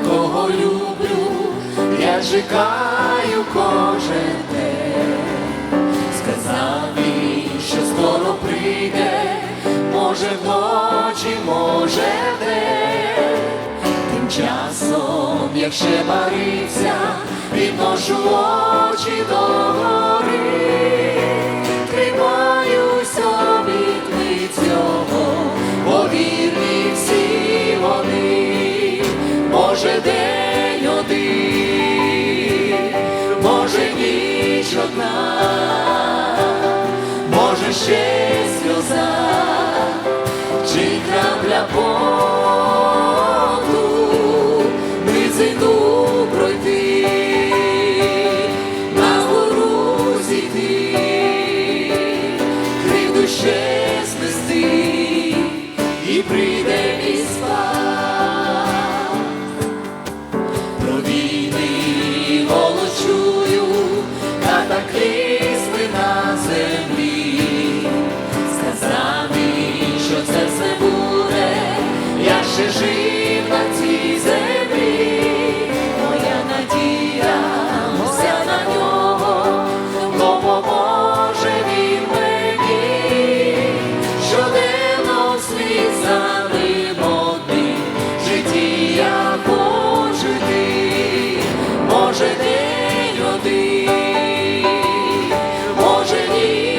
якого люблю, я чекаю кожен день. Сказав він, що скоро прийде, може вночі, може вдень. Тим часом, як ще бариться, підношу очі до може день один, може ніч одна, може ще сльоза, чи крапля поту, низину пройти, на гору зійти, кривду ще знести, і прийде мій спад. Я жив на цій землі. Моя надія, вся на нього, допоможе він мені, щоденно вслід за ним одним. Житті я хочу йти, може день один, може ніч